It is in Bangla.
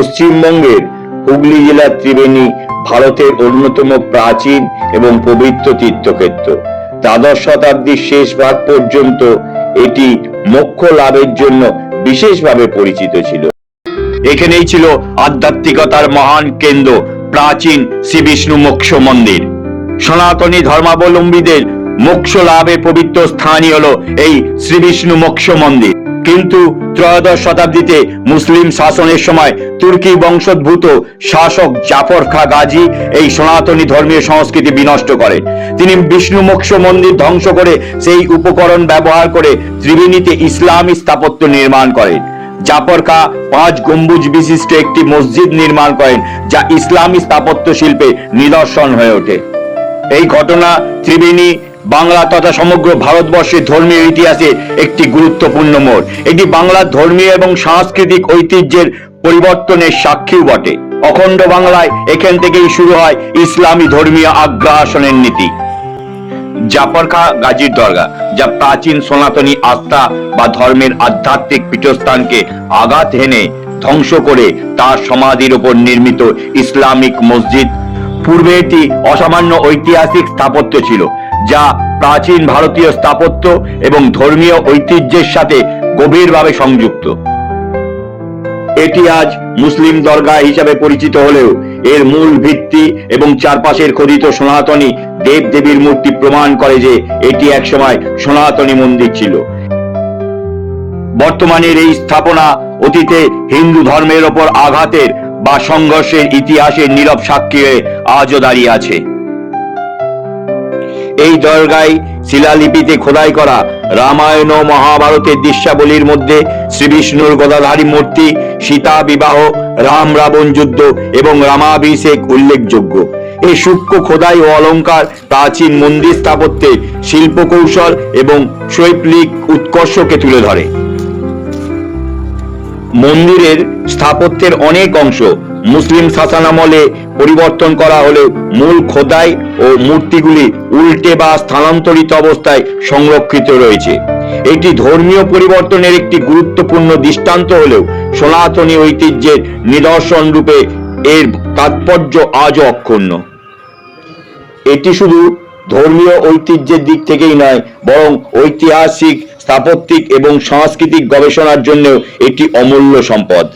পশ্চিমবঙ্গের হুগলি জেলার ত্রিবেণী ভারতের অন্যতম প্রাচীন এবং পবিত্র তীর্থক্ষেত্র। দ্বাদশ শতাব্দীর শেষ ভাগ পর্যন্ত এটি মোক্ষ লাভের জন্য বিশেষভাবে পরিচিত ছিল। এখানেই ছিল আধ্যাত্মিকতার মহান কেন্দ্র, প্রাচীন শ্রী বিষ্ণু মোক্ষ মন্দির। সনাতনী ধর্মাবলম্বীদের মোক্ষ লাভের পবিত্র স্থানই হলো এই শ্রী বিষ্ণু মোক্ষ মন্দির। কিন্তু ত্রয়োদশ শতাব্দীতে মুসলিম শাসনের সময় তুর্কি বংশোদ্ভূত শাসক জাফর খা গাজী এই সনাতনী ধর্মীয় সংস্কৃতি বিনষ্ট করেন তিনি বিষ্ণু মোক্ষ মন্দির ধ্বংস করে সেই উপকরণ ব্যবহার করে ত্রিবেণীতে ইসলামী স্থাপত্য নির্মাণ করেন। জাফর খা পাঁচ গম্বুজ বিশিষ্ট একটি মসজিদ নির্মাণ করেন যা ইসলামী স্থাপত্য শিল্পে নিদর্শন হয়ে ওঠে। এই ঘটনা ত্রিবেণী বাংলা তথা সমগ্র ভারতবর্ষের ধর্মীয় ইতিহাসে একটি গুরুত্বপূর্ণ মোড়। এটি বাংলার ধর্মীয় এবং সাংস্কৃতিক ঐতিহ্যের পরিবর্তনের সাক্ষীও বটে। অখণ্ড বাংলায় এখান থেকেই শুরু হয় ইসলামী ধর্মীয় আগ্রাসনের নীতি। জাফর খা গাজীর দরগা, যা প্রাচীন সনাতনী আস্থা বা ধর্মের আধ্যাত্মিক পীঠস্থানকে আঘাত হেনে ধ্বংস করে তার সমাধির উপর নির্মিত ইসলামিক মসজিদ, পূর্বে এটি অসামান্য ঐতিহাসিক স্থাপত্য ছিল। যা প্রাচীন ভারতীয় স্থাপত্য এবং ধর্মীয় ঐতিহ্যের সাথে গভীরভাবে সংযুক্ত। এটি আজ মুসলিম দরগা হিসাবে পরিচিত হলেও এর মূল ভিত্তি এবং চারপাশের খোদিত সনাতনী দেব দেবীর মূর্তি প্রমাণ করে যে এটি একসময় সনাতনী মন্দির ছিল। বর্তমানের এই স্থাপনা অতীতে হিন্দু ধর্মের ওপর আঘাতের বা সংঘর্ষের ইতিহাসের নীরব সাক্ষী হয়ে আজও দাঁড়িয়ে আছে। এই দরগায় শিলালিপিতে খোদাই করা রামায়ণ ও মহাভারতের দৃশ্যাবলীর মধ্যে শ্রীবিষ্ণুর গদাধারী মূর্তি, সীতা বিবাহ, রাম রাবণ যুদ্ধ এবং রামাভিষেক উল্লেখযোগ্য। এই সূক্ষ্ম খোদাই ও অলঙ্কার, প্রাচীন মন্দির স্থাপত্যে শিল্পকৌশল এবং শৈল্পিক উৎকর্ষকে তুলে ধরে। মন্দিরের স্থাপত্যের অনেক অংশ মুসলিম শাসনামলে পরিবর্তন করা হলেও মূল খোদাই ও মূর্তিগুলি উল্টে বা স্থানান্তরিত অবস্থায় সংরক্ষিত রয়েছে। এটি ধর্মীয় পরিবর্তনের একটি গুরুত্বপূর্ণ দৃষ্টান্ত হলেও সনাতনী ঐতিহ্যের নিদর্শন রূপে এর তাৎপর্য আজও অক্ষুণ্ণ। এটি শুধু ধর্মীয় ঐতিহ্যের দিক থেকেই নয়, বরং ঐতিহাসিক, স্থাপত্যিক এবং সাংস্কৃতিক গবেষণার জন্যও এটি অমূল্য সম্পদ।